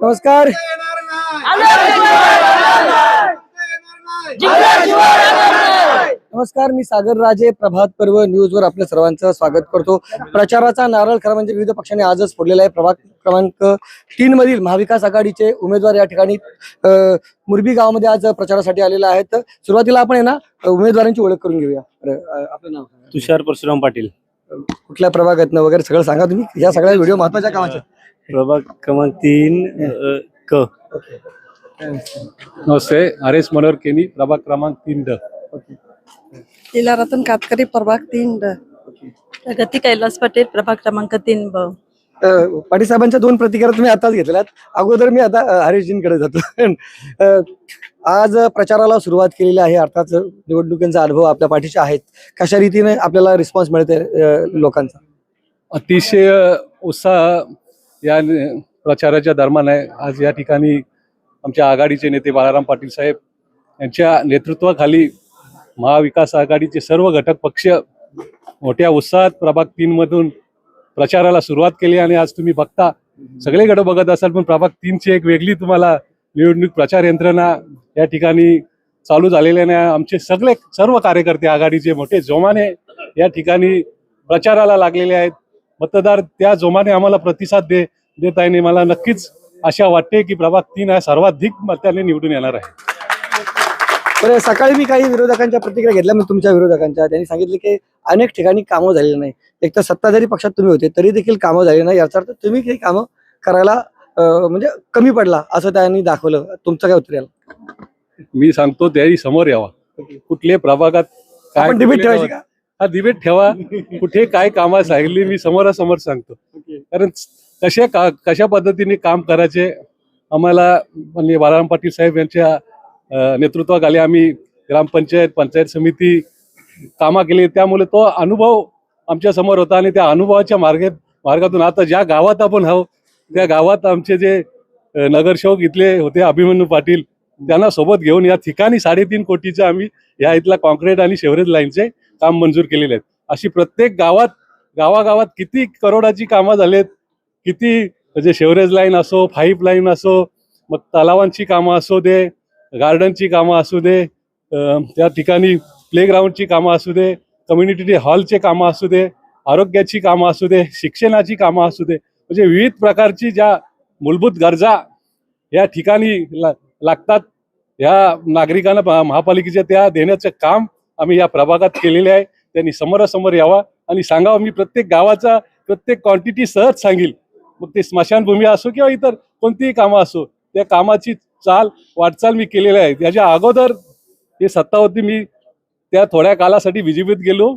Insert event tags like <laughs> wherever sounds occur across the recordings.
नमस्कार. नमस्कार मी सागर राजे प्रभात पर्व न्यूज वर आपल्या सर्वांचं स्वागत करतो. प्रचाराचा नारळ खरा म्हणजे विविध पक्षांनी आजच फोडलेला आहे. प्रभाग क्रमांक तीन मधील महाविकास आघाडीचे उमेदवार या ठिकाणी मुरबी गावामध्ये आज प्रचारासाठी आलेले आहेत. तर सुरुवातीला आपण आहे ना उमेदवारांची ओळख करून घेऊया. आपलं नाव. तुषार परशुराम पाटील. कुठल्या प्रभागातनं वगैरे सगळं सांगा तुम्ही? या सगळ्या व्हिडिओ महत्त्वाच्या कामाचे. प्रभाग क्रमांक तीन अ, क. नमस्ते हरेश मनोहर केनी प्रभाग क्रमांक तीन ड. लीला रतन कातकरी प्रभाग तीन ड. प्रगती कैलास पटेल प्रभाग क्रमांक तीन ब. पाटील साहेबांच्या दोन प्रतिक्रिया तुम्ही आताच घेतल्यात. अगोदर मी आता हरीशजींकडे जातो. <laughs> आज प्रचाराला सुरुवात केलेली आहे अर्थात निवडणुकींचा अनुभव आपल्या पाठीचे आहेत. कशा रीतीने आपल्याला रिस्पॉन्स मिळते लोकांचा? अतिशय उत्साह या प्रचाराच्या दरम्यान आहे. आज या ठिकाणी आमच्या आघाडीचे नेते बाळाराम पाटील साहेब यांच्या नेतृत्वाखाली महाविकास आघाडीचे सर्व घटक पक्ष मोठ्या उत्साहात प्रभाग तीनमधून प्रचाराला सुरुवात केली आणि आज तुम्ही बघता सगळीकडे बघत असाल पण प्रभाग तीनची एक वेगळी तुम्हाला निवडणूक प्रचार यंत्रणा या ठिकाणी चालू झालेल्याने नाही आमचे सगळे सर्व कार्यकर्ते आघाडीचे मोठे जोमाने या ठिकाणी प्रचाराला लागलेले आहेत. मतदार त्या जोमाने आम्हाला प्रतिसाद दे देत आहे मला नक्कीच आशा वाटते की प्रभाग तीन हा सर्वाधिक मताने निवडून येणार आहे. तर सकाळी मी काही विरोधकांच्या प्रतिक्रिया घेतल्या मी तुमच्या विरोधकांच्या. त्यांनी सांगितले की अनेक ठिकाणी कामं झालेली नाही. एक तर सत्ताधारी पक्षात तुम्ही होते तरी देखील कामं झाली नाही. याचा अर्थ तुम्ही काही कामं करायला म्हणजे कमी पडला असं त्यांनी दाखवलं. तुमचं काय उत्तर मी सांगतो त्याही समोर यावा. कुठल्या प्रभागात काय डिबेट ठेवायची का? हा डिबेट ठेवा. कुठे काय कामं सांगितली मी समोरासमोर सांगतो. कारण कशा का कशा पद्धतीने काम करायचे आम्हाला म्हणजे बाळाराम पाटील साहेब यांच्या नेतृत्वाखाली आम्ही ग्रामपंचायत पंचायत समिती कामा केली. त्यामुळे तो अनुभव आमच्यासमोर होता आणि त्या अनुभवाच्या मार्गे मार्गातून आता ज्या गावात आपण आहो त्या गावात आमचे जे नगरसेवक इथले होते अभिमन्यू पाटील त्यांना सोबत घेऊन या ठिकाणी साडेतीन कोटीचे आम्ही या इथला कॉन्क्रीट आणि शेवरेज लाईनचे काम मंजूर केलेले आहेत. अशी प्रत्येक गावात गावागावात किती करोडाची कामं झालेत किती म्हणजे शेवरेज लाईन असो फाईप लाईन असो मग तलावांची कामं असो दे गार्डनची कामं असू दे त्या ठिकाणी प्लेग्राऊंडची कामं असू दे कम्युनिटी हॉलचे कामं असू दे आरोग्याची कामं असू दे शिक्षणाची कामं असू दे म्हणजे विविध प्रकारची ज्या मूलभूत गरजा या ठिकाणी ला- लागतात ह्या नागरिकांना महापालिकेच्या त्या देण्याचं काम आम्ही या प्रभागात केलेले आहे. त्यांनी समोरासमोर यावा आणि सांगावं. मी प्रत्येक गावाचा प्रत्येक क्वांटिटी सहज सांगेल. मग ते स्मशानभूमी असो किंवा इतर कोणतीही कामं असो त्या कामाची चाल वाटचाल मी केलेली आहे. त्याच्या अगोदर हे सत्ता होती मी त्या थोड्या कालासाठी विजेपीत गेलो.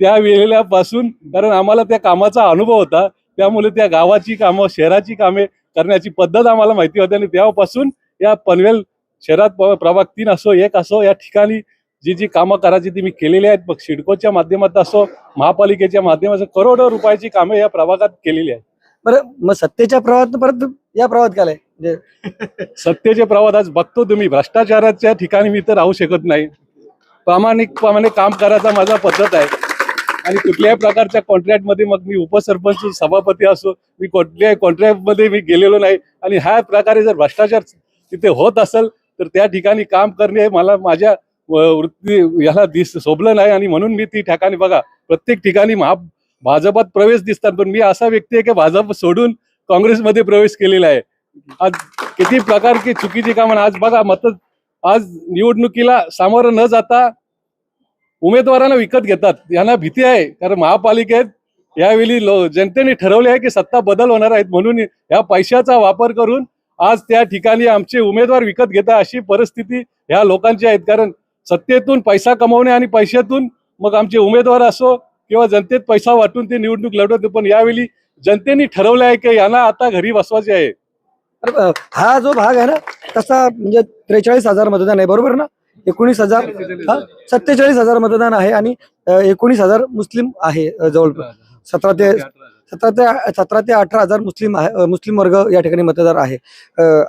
त्या वेळेलापासून कारण आम्हाला त्या कामाचा अनुभव होता. त्यामुळे त्या गावाची कामं शहराची कामे करण्याची पद्धत आम्हाला माहिती होती आणि तेव्हापासून या पनवेल शहरात प्रभाग तीन असो एक असो या ठिकाणी जी जी कामं करायची ती मी केलेली आहेत. मग सिडकोच्या माध्यमात असो महापालिकेच्या माध्यमातून करोडो रुपयाची कामे या प्रभागात केलेली आहेत. बरं मग सत्तेच्या प्रवाहात परत या प्रवाहात काय म्हणजे सत्तेचे प्रवाद आज बघतो तुम्ही. भ्रष्टाचाराच्या ठिकाणी मी तर राहू शकत नाही. प्रामाणिकपणे काम करायचा माझा पद्धत आहे. आणि कुठल्याही प्रकारच्या कॉन्ट्रॅक्टमध्ये मग मी उपसरपंच सभापती असो मी कुठल्याही कॉन्ट्रॅक्टमध्ये मी गेलेलो नाही. आणि ह्या प्रकारे जर भ्रष्टाचार तिथे होत असेल तर त्या ठिकाणी काम करणे हे मला माझ्या वृत्ती याला दिस शोभलं नाही. आणि म्हणून मी ती ठिकाणी बघा प्रत्येक ठिकाणी महा भाजपात प्रवेश दिसतात. पण मी असा व्यक्ती आहे की भाजप सोडून काँग्रेसमध्ये प्रवेश केलेला आहे. आज किती प्रकारची चुकीची कामं आज बघा मत आज निवडणुकीला सामोरं न जाता उमेदवारांना विकत घेतात. यांना भीती आहे. कारण महापालिकेत यावेळी लो जनतेने ठरवले आहे की सत्ता बदल होणार आहेत. म्हणून या पैशाचा वापर करून आज त्या ठिकाणी आमचे उमेदवार विकत घेता अशी परिस्थिती ह्या लोकांची आहेत कारण सत्तेतून पैसा कमवणे आणि पैशातून मग आमचे उमेदवार असो किंवा जनतेत पैसा वाटून ते निवडणूक लढवते पण यावेळी जनतेने ठरवलं आहे की यांना आता घरी बसवायचे आहे. हा जो भाग आहे ना तसा म्हणजे त्रेचाळीस हजार मतदान आहे बरोबर ना? एकोणीस हजार हा? सत्तेचाळीस हजार मतदान आहे आणि एकोणीस हजार मुस्लिम आहे जवळपास. सतरा ते सतरा ते सतरा ते अठरा हजार मुस्लिम आहे मुस्लिम वर्ग या ठिकाणी मतदार आहे.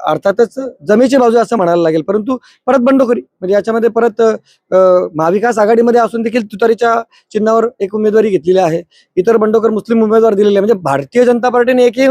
अर्थातच जमेची बाजू असं म्हणायला लागेल परंतु परत बंडखोरी म्हणजे याच्यामध्ये परत महाविकास आघाडीमध्ये असून देखील तुतारीच्या चिन्हावर एक उमेदवारी घेतलेली आहे. इतर बंडखोर मुस्लिम उमेदवार दिलेले आहे म्हणजे भारतीय जनता पार्टीने एकही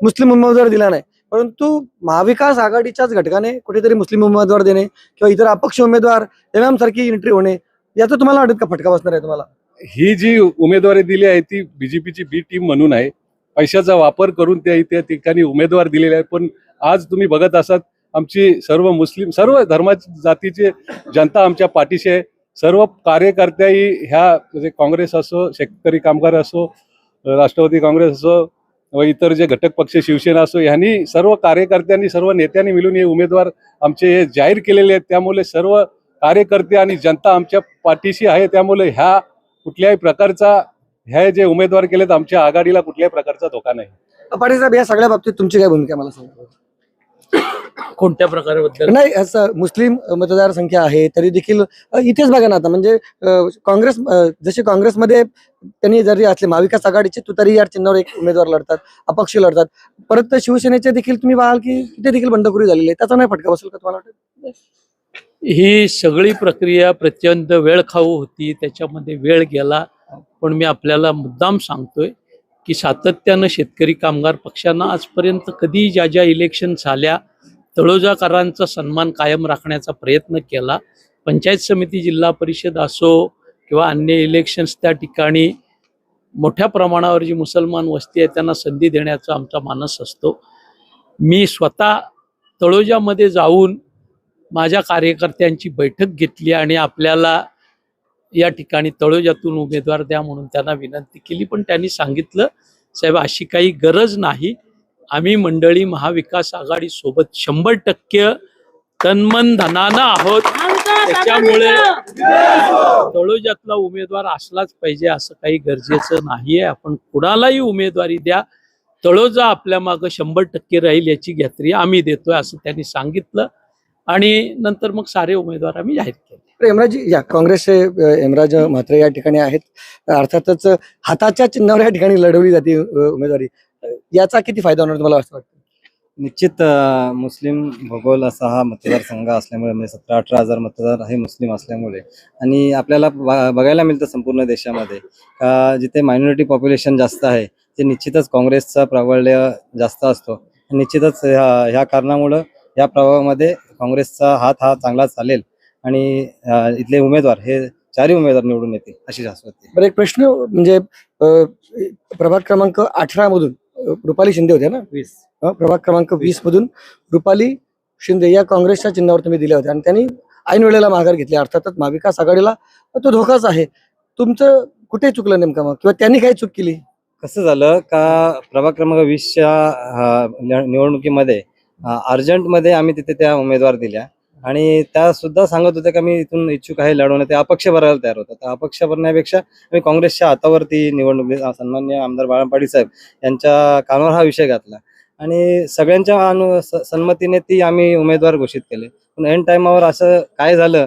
मुस्लिम उमेदवार दिला नाही. परंतु महाविकास आघाडीच्याच घटकाने कुठेतरी मुस्लिम उमेदवार देणे किंवा इतर अपक्ष उमेदवार एमएमसारखी एंट्री होणे याचा तुम्हाला वाटत का फटका बसणार आहे तुम्हाला? ही जी उमेदवारी दिली आहे ती बीजेपीची बी टीम म्हणून आहे. पैशाचा वापर करून त्या त्या ठिकाणी उमेदवार दिलेले आहेत. पण आज तुम्ही बघत असाल आमची सर्व मुस्लिम सर्व धर्मा जातीचे जनता आमच्या पाठीशी आहे. सर्व कार्यकर्त्याही ह्या म्हणजे काँग्रेस असो शेतकरी कामगार असो राष्ट्रवादी काँग्रेस असो व इतर जे घटक पक्ष शिवसेना असो ह्यांनी सर्व कार्यकर्त्यांनी सर्व नेत्यांनी मिळून हे उमेदवार आमचे हे जाहीर केलेले आहेत. त्यामुळे सर्व कार्यकर्ते आणि जनता आमच्या पाठीशी आहे. त्यामुळे ह्या कुठल्याही प्रकारचा ह्या जे उमेदवार केलेत आमच्या आघाडीला कुठल्याही प्रकारचा धोका नाही. पाटील साहेब या सगळ्या बाबतीत तुमची काय भूमिका मला सांगा. कोणत्या प्रकाराबद्दल नाही असं मुस्लिम मतदार संख्या आहे तरी देखील इथेच बघा ना आता म्हणजे काँग्रेस जसे काँग्रेसमध्ये त्यांनी जरी असले महाविकास आघाडीचे तुतारी या चिन्हावर एक उमेदवार लढतात अपक्ष लढतात. परत शिवसेनेचे देखील तुम्ही पाहाल की तिथे देखील बंडखोरी झालेली आहे त्याचा नाही फटका बसेल का तुम्हाला वाटतं? ही सगळी प्रक्रिया प्रचंड वेळ खाऊ होती त्याच्यामध्ये वेळ गेला. पण मी आपल्याला मुद्दाम सांगतोय की सातत्यानं शेतकरी कामगार पक्षानं आजपर्यंत कधी ज्या ज्या इलेक्शन झाल्या तळोजाकारांचा सन्मान कायम राखण्याचा प्रयत्न केला. पंचायत समिती जिल्हा परिषद असो किंवा अन्य इलेक्शन्स त्या ठिकाणी मोठ्या प्रमाणावर जी मुसलमान वस्ती आहे त्यांना संधी देण्याचा आमचा मानस असतो. मी स्वतः तळोजामध्ये जाऊन माझ्या कार्यकर्त्यांची बैठक घेतली आणि आपल्याला या ठिकाणी तळोजातून उमेदवार द्या म्हणून त्यांना विनंती केली. पण त्यांनी सांगितलं साहेब अशी काही गरज नाही. आम्ही मंडळी महाविकास आघाडी सोबत शंभर टक्के तन्मन धनानं आहोत. त्याच्यामुळे तळोजातला उमेदवार असलाच पाहिजे असं काही गरजेचं नाहीये. आपण कुणालाही उमेदवारी द्या. तळोजा आपल्या मागं शंभर टक्के राहील याची गॅत्री आम्ही देतोय असं त्यांनी सांगितलं. आणि नंतर मग सारे उमेदवार आम्ही जाहीर केले. तर हेमराज या काँग्रेसचे अ, हेमराज म्हात्रे या ठिकाणी आहेत. अर्थातच हाताच्या चिन्हावर या ठिकाणी लढवली जाते उमेदवारी. याचा किती फायदा होणार तुम्हाला असं वाटतं? निश्चित अ, मुस्लिम भूगोल असा हा मतदारसंघ असल्यामुळे म्हणजे सतरा अठरा हजार मतदार हे मुस्लिम असल्यामुळे. आणि आपल्याला ब- बघायला मिळतं संपूर्ण देशामध्ये. का जिथे मायनॉरिटी पॉप्युलेशन जास्त आहे ते निश्चितच काँग्रेसचा प्राबल्य जास्त असतो. निश्चितच ह्या ह्या कारणामुळं या प्रभावामध्ये काँग्रेसचा हात हा चांगला चालेल. आणि अ, इथले उमेदवार हे चारही उमेदवार निवडून येतील अशी शाश्वती बरं एक प्रश्न म्हणजे अ, प्रभाग क्रमांक अठरा मधून रुपाली शिंदे होत्या ना? वीस. प्रभाग क्रमांक वीस. मधून रुपाली शिंदे या काँग्रेसच्या चिन्हावर तुम्ही दिल्या होत्या. आणि त्यांनी ऐन वेळेला माघार घेतली. अर्थातच महाविकास आघाडीला तो धोकाच आहे. तुमचं कुठे चुकलं नेमकं मग? किंवा त्यांनी काय चूक केली? कसं झालं का प्रभाग क्रमांक वीसच्या निवडणुकीमध्ये अर्जंटमध्ये आम्ही तिथे त्या उमेदवार दिल्या. आणि त्या सुद्धा सांगत होत्या का मी इथून इच्छुक आहे लढवण्यात. ते अपक्ष भरायला तयार होतात. तर अपक्ष भरण्यापेक्षा मी काँग्रेसच्या हातावरती निवडणूक सन्मान्य आमदार बाळापाडी साहेब यांच्या कानावर हा विषय घातला. आणि सगळ्यांच्या अनु सन्मतीने ती आम्ही उमेदवार घोषित केले. पण एन टायमावर असं काय झालं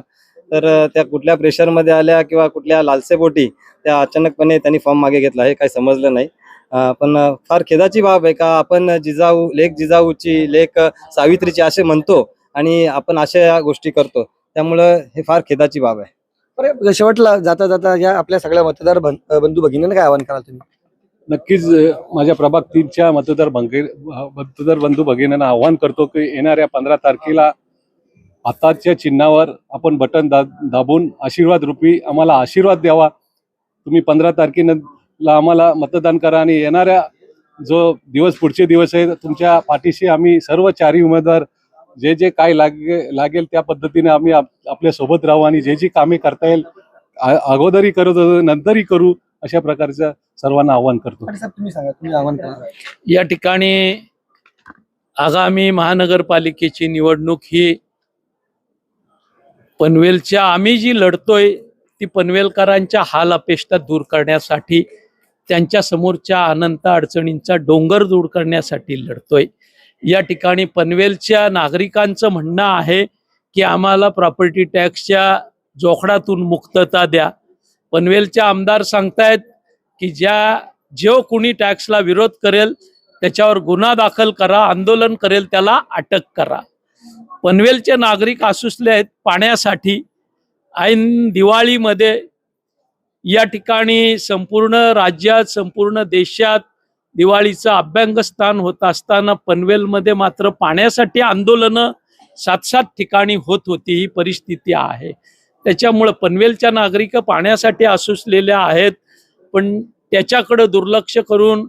तर त्या कुठल्या प्रेशरमध्ये आल्या किंवा कुठल्या लालसेपोटी त्या अचानकपणे त्यांनी फॉर्म मागे घेतला हे काही समजलं नाही. पण फार खेदाची बाब आहे का आपण जिजाऊ लेख जिजाऊची लेख सावित्रीची असे म्हणतो आणि आपण अशा गोष्टी करतो. त्यामुळं हे फार खेदाची बाब आहे. बरं शेवटला जाता जाता या आपल्या सगळ्या मतदार बंधू भगिनींना काय आवाहन कराल तुम्ही? नक्कीच माझ्या प्रभाग तीनच्या मतदार भंगे मतदार बंधू भगिनींना आव्हान करतो की येणाऱ्या पंधरा तारखेला हाताच्या चिन्हावर आपण बटन दा दाबून आशीर्वाद रूपी आम्हाला आशीर्वाद द्यावा. तुम्ही पंधरा तारखेला आम्हाला मतदान करा आणि येणाऱ्या जो दिवस पुढचे दिवस आहे तुमच्या पाठीशी आम्ही सर्व चारही उमेदवार जे जे काय लागे लागेल त्या पद्धतीने आम्ही आप- आपल्यासोबत राहू आणि जे जी कामे करता येईल अगोदरही करत होतो नंतरही करू अशा प्रकारचं सर्वांना आव्हान करतो. पाटील साहेब तुम्ही सांगा तुम्ही आवाहन करा. या ठिकाणी आगामी महानगरपालिकेची निवडणूक ही पनवेलच्या आम्ही जी लढतोय ती पनवेलकरांच्या हाल अपेष्टा दूर करण्यासाठी त्यांच्या समोरच्या अनंत अडचणींचा डोंगर दूर करण्यासाठी लढतोय. या ठिकाणी पनवेलच्या नागरिकांचं म्हणणं आहे की आम्हाला प्रॉपर्टी टॅक्सच्या जोखडातून मुक्तता द्या. पनवेलच्या आमदार सांगतायत की ज्या जो कुणी टॅक्सला विरोध करेल त्याच्यावर गुन्हा दाखल करा आंदोलन करेल त्याला अटक करा. पनवेलचे नागरिक आसुसले आहेत पाण्यासाठी. ऐन दिवाळीमध्ये या ठिकाणी संपूर्ण राज्यात संपूर्ण देशात दिवाळीचं अभ्यंगस्थान होत असताना पनवेलमध्ये मात्र पाण्यासाठी आंदोलनं सात सात ठिकाणी होत होती ही परिस्थिती आहे. त्याच्यामुळं पनवेलच्या नागरिक पाण्यासाठी आसुसलेल्या आहेत पण त्याच्याकडं दुर्लक्ष करून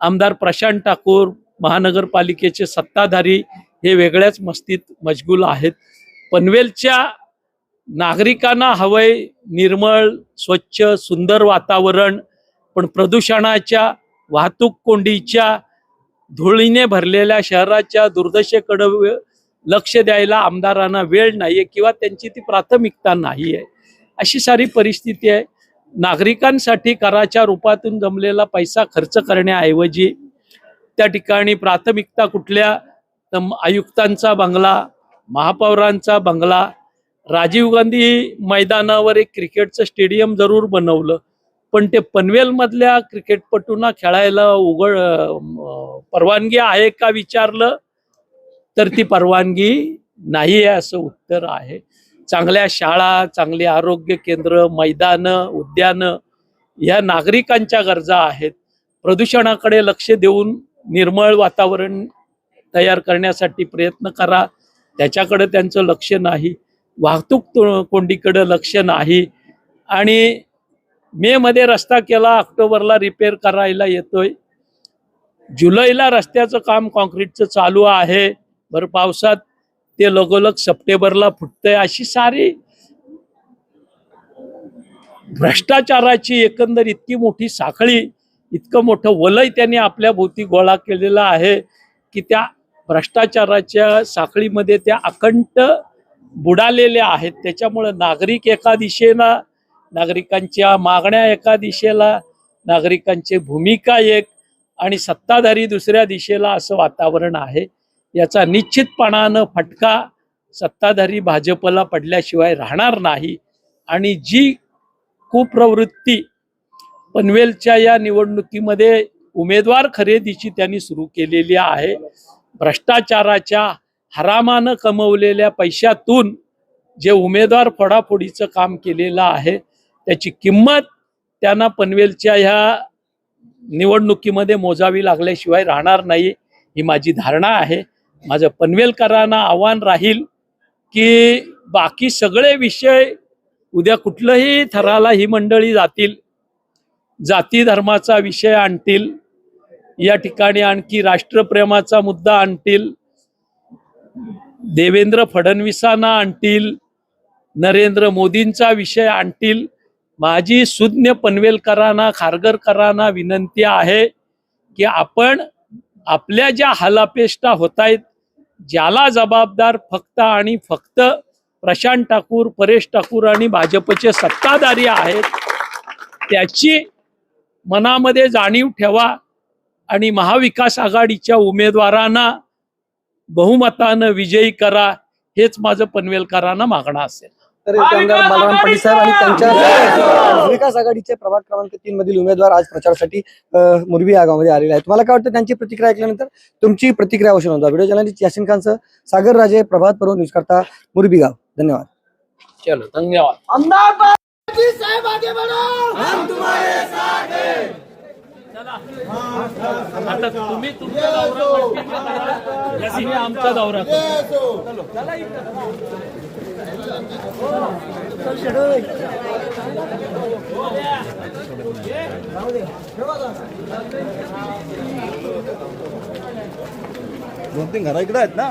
आमदार प्रशांत ठाकूर महानगरपालिकेचे सत्ताधारी हे वेगळ्याच मस्तीत मशगूल आहेत. पनवेलच्या नागरिकांना हवंय निर्मळ स्वच्छ सुंदर वातावरण पण प्रदूषणाच्या वाहतूक कोंडीच्या धुळीने भरलेल्या शहराच्या दुर्दशेकडे लक्ष द्यायला आमदारांना वेळ नाहीये किंवा त्यांची ती प्राथमिकता नाही आहे अशी सारी परिस्थिती आहे. नागरिकांसाठी कराच्या रूपातून जमलेला पैसा खर्च करण्याऐवजी त्या ठिकाणी प्राथमिकता कुठल्या? तर आयुक्तांचा बंगला महापौरांचा बंगला राजीव गांधी मैदानावर एक क्रिकेटचं स्टेडियम जरूर बनवलं. पण ते पनवेलमधल्या क्रिकेटपटूंना खेळायला उघड परवानगी आहे का विचारलं? तर ती परवानगी नाही आहे असं उत्तर आहे. चांगल्या शाळा चांगली आरोग्य केंद्र मैदानं उद्यानं या नागरिकांच्या गरजा आहेत. प्रदूषणाकडे लक्ष देऊन निर्मळ वातावरण तयार करण्यासाठी प्रयत्न करा. त्याच्याकडे त्यांचं लक्ष नाही. वाहतूक कोंडीकडं लक्ष नाही. आणि मे मध्ये रस्ता केला ऑक्टोबरला रिपेअर करायला येतोय. जुलैला रस्त्याचं काम कॉन्क्रीटचं चालू आहे. भर पावसात ते लगोलग सप्टेंबरला फुटतंय अशी सारी भ्रष्टाचाराची एकंदर इतकी मोठी साखळी इतकं मोठं वलय त्यांनी आपल्या भोवती गोळा केलेलं आहे की त्या भ्रष्टाचाराच्या साखळीमध्ये त्या अखंड बुडालेल्या आहेत. त्याच्यामुळं नागरिक एका दिशेला नागरिकांच्या मागण्या एका दिशेला नागरिकांची भूमिका एक आणि सत्ताधारी दुसऱ्या दिशेला असं वातावरण आहे याचा निश्चितपणानं फटका सत्ताधारी भाजपला पडल्याशिवाय राहणार नाही. आणि जी कुप्रवृत्ती पनवेलच्या या निवडणुकीमध्ये उमेदवार खरेदीची त्यांनी सुरू केलेली आहे भ्रष्टाचाराच्या हरामानं कमवलेल्या पैशातून जे उमेदवार फोडाफोडीचं काम केलेलं आहे त्याची किंमत त्यांना पनवेलच्या ह्या निवडणुकीमध्ये मोजावी लागल्याशिवाय राहणार नाही ही माझी धारणा आहे. माझं पनवेलकरांना आव्हान राहील की बाकी सगळे विषय उद्या कुठलंही थराला ही मंडळी जातील जाती धर्माचा विषय आणतील या ठिकाणी आणखी राष्ट्रप्रेमाचा मुद्दा आणतील देवेंद्र फडणवीसांना आणतील नरेंद्र मोदींचा विषय आणतील माझी सुज्ञ पनवेलकरांना खारगरकरांना विनंती आहे की आपण आपल्या ज्या हलापेष्टा होत आहेत ज्याला जबाबदार फक्त आणि फक्त प्रशांत ठाकूर परेश ठाकूर आणि भाजपचे सत्ताधारी आहेत त्याची मनामध्ये जाणीव ठेवा आणि महाविकास आघाडीच्या उमेदवारांना बहुमतानं विजयी करा हेच माझं पनवेलकरांना मागणं असेल. तर इथे आमदार बालराम पाटील साहेब आणि त्यांच्या विकास आघाडीचे प्रभाग क्रमांक तीन मधील उमेदवार आज प्रचारासाठी मुरबी या गावामध्ये आलेले आहेत. तुम्हाला काय वाटतं त्यांची प्रतिक्रिया ऐकल्यानंतर तुमची प्रतिक्रिया अवश्य नोंदवा. व्हिडिओ जर्नलिस्ट यासिन खानसह सागर राजे प्रभात पर्व न्यूज करता मुरबी गाव. धन्यवाद. चलो धन्यवाद. आता तुम्ही तुमचा दौरा कंटिन्यू करा. आम्ही आमचा दौरा करू. दोन तीन घरा इकडे आहेत ना?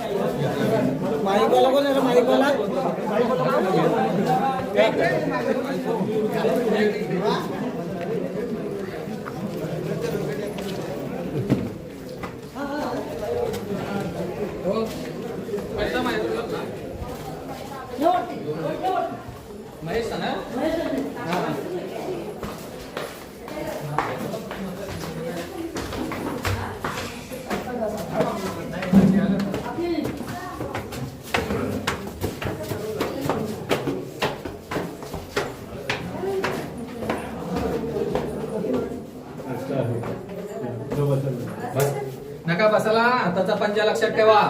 नका बसाला हाताचा पंजा लक्षात ठेवा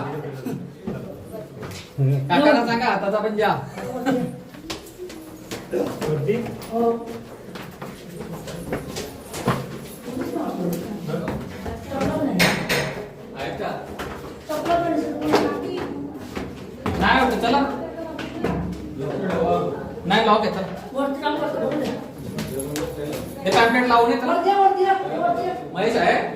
काकाला सांगा हाताचा पंजा नाही होत, चला. नाही लॉक आहे चला. हे पॅम्पलेट लावून येत महेश आहे?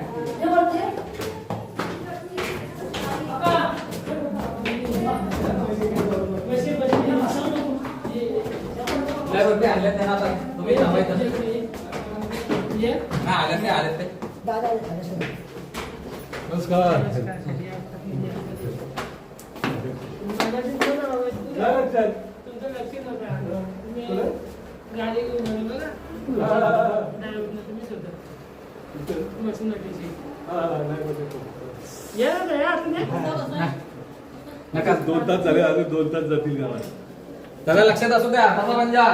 नमस्कार. नका. दोन तास झाले अजून दोन तास जातील गावात. त्याला लक्षात असू द्या. हाताचा पंजा